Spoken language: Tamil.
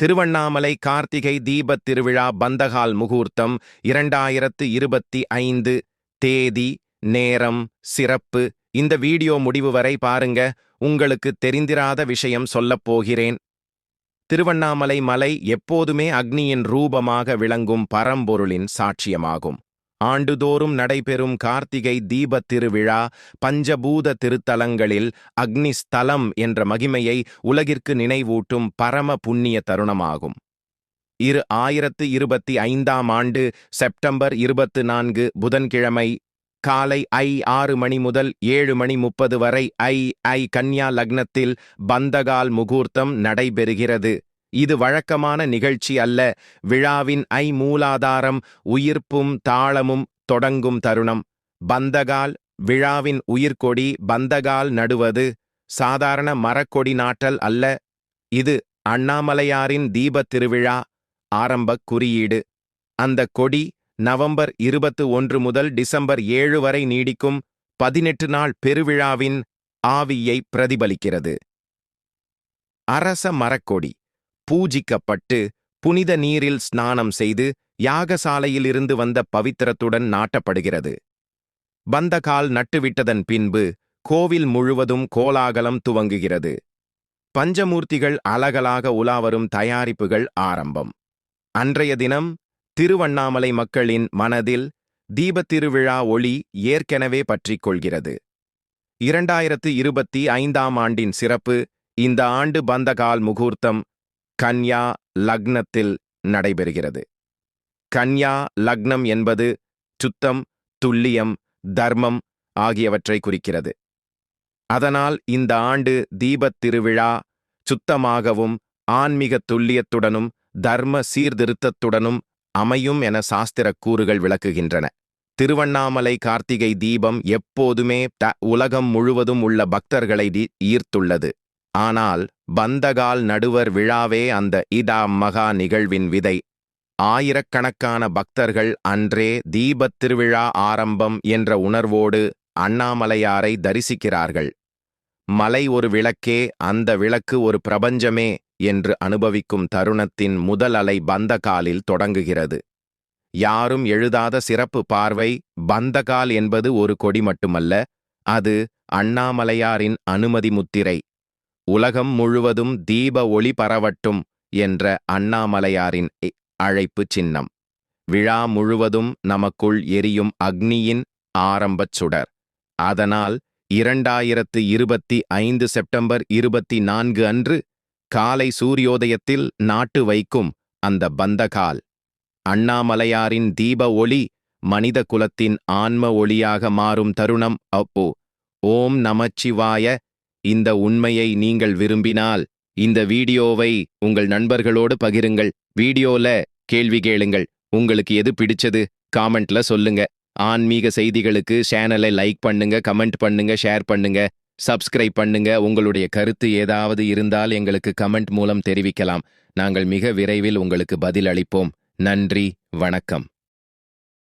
திருவண்ணாமலை கார்த்திகை தீபத் திருவிழா பந்தகால் முகூர்த்தம் இரண்டாயிரத்து இருபத்தி ஐந்து தேதி நேரம் சிறப்பு. இந்த வீடியோ முடிவு வரை பாருங்க. உங்களுக்கு தெரிந்திராத விஷயம் சொல்லப் போகிறேன். திருவண்ணாமலை மலை எப்போதுமே அக்னியின் ரூபமாக விளங்கும் பரம்பொருளின் சாட்சியமாகும். ஆண்டுதோறும் நடைபெறும் கார்த்திகை தீபத் திருவிழா பஞ்சபூத திருத்தலங்களில் அக்னி ஸ்தலம் என்ற மகிமையை உலகிற்கு நினைவூட்டும் பரம புண்ணிய தருணமாகும். இரு ஆயிரத்து இருபத்தி ஐந்தாம் ஆண்டு செப்டம்பர் இருபத்து நான்கு புதன்கிழமை காலை ஐ ஆறு மணி முதல் ஏழு மணி முப்பது வரை ஐ ஐ கன்யா லக்னத்தில் பந்தகால் முகூர்த்தம் நடைபெறுகிறது. இது வழக்கமான நிகழ்ச்சி அல்ல. விழாவின் ஐ மூலாதாரம் உயிர்ப்பும் தாளமும் தொடங்கும் தருணம். பந்தகால் விழாவின் உயிர்கொடி பந்தகால் நடுவது சாதாரண மரக்கொடி நாட்டல் அல்ல. இது அண்ணாமலையாரின் தீபத் திருவிழா ஆரம்பக் குறியீடு. அந்த கொடி நவம்பர் இருபத்து ஒன்று முதல் டிசம்பர் ஏழு வரை நீடிக்கும் பதினெட்டு நாள் பெருவிழாவின் ஆவியை பிரதிபலிக்கிறது. அரச மரக்கொடி. பூஜிக்கப்பட்டு புனித நீரில் ஸ்நானம் செய்து யாகசாலையிலிருந்து வந்த பவித்திரத்துடன் நாட்டப்படுகிறது. பந்தகால் நட்டுவிட்டதன் பின்பு கோவில் முழுவதும் கோலாகலம் துவங்குகிறது. பஞ்சமூர்த்திகள் அலகலாக உலாவரும் தயாரிப்புகள் ஆரம்பம். அன்றைய தினம் திருவண்ணாமலை மக்களின் மனதில் தீபத்திருவிழா ஒளி ஏற்கனவே பற்றிக் கொள்கிறது. இரண்டாயிரத்து இருபத்தி ஐந்தாம் ஆண்டின் சிறப்பு இந்த ஆண்டு பந்தகால் முகூர்த்தம் கன்யா லக்னத்தில் நடைபெறுகிறது. கன்யா லக்னம் என்பது சுத்தம் துல்லியம் தர்மம் ஆகியவற்றை குறிக்கிறது. அதனால் இந்த ஆண்டு தீபத் திருவிழா சுத்தமாகவும் ஆன்மீக துல்லியத்துடனும் தர்ம சீர்திருத்தத்துடனும் அமையும் என சாஸ்திரக் கூறுகள் விளக்குகின்றன. திருவண்ணாமலை கார்த்திகை தீபம் எப்போதுமே உலகம் முழுவதும் உள்ள பக்தர்களை ஈர்த்துள்ளது. ஆனால் பந்தகால் நடுவர் விழாவே அந்த இதா மகா நிகழ்வின் விதை. ஆயிரக்கணக்கான பக்தர்கள் அன்றே தீபத் திருவிழா ஆரம்பம் என்ற உணர்வோடு அண்ணாமலையாரை தரிசிக்கிறார்கள். மலை ஒரு விளக்கே அந்த விளக்கு ஒரு பிரபஞ்சமே என்று அனுபவிக்கும் தருணத்தின் முதல் அலை பந்தகாலில் தொடங்குகிறது. யாரும் எழுதாத சிறப்பு பார்வை பந்தகால் என்பது ஒரு கொடி மட்டுமல்ல அது அண்ணாமலையாரின் அனுமதி முத்திரை. உலகம் முழுவதும் தீப ஒளி பரவட்டும் என்ற அண்ணாமலையாரின் அழைப்பு அழைப்புச் சின்னம். விழா முழுவதும் நமக்குள் எரியும் அக்னியின் ஆரம்பச் சுடர். அதனால் இரண்டாயிரத்து இருபத்தி ஐந்து செப்டம்பர் இருபத்தி நான்கு அன்று காலை சூரியோதயத்தில் நாட்டு வைக்கும் அந்த பந்தகால். அண்ணாமலையாரின் தீப ஒளி மனித குலத்தின் ஆன்ம ஒளியாக மாறும் தருணம். அப்போ ஓம் நமச்சிவாய இந்த உண்மையை நீங்கள் விரும்பினால் இந்த வீடியோவை உங்கள் நண்பர்களோடு பகிருங்கள். வீடியோல கேள்வி கேளுங்கள். உங்களுக்கு எது பிடிச்சது? காமெண்ட்ல சொல்லுங்க. ஆன்மீக செய்திகளுக்கு சேனலை லைக் பண்ணுங்க கமெண்ட் பண்ணுங்க ஷேர் பண்ணுங்க. சப்ஸ்கிரைப் பண்ணுங்க. உங்களுடைய கருத்து ஏதாவது இருந்தால் எங்களுக்கு கமெண்ட் மூலம் தெரிவிக்கலாம். நாங்கள் மிக விரைவில் உங்களுக்கு பதில் அளிப்போம் நன்றி வணக்கம்.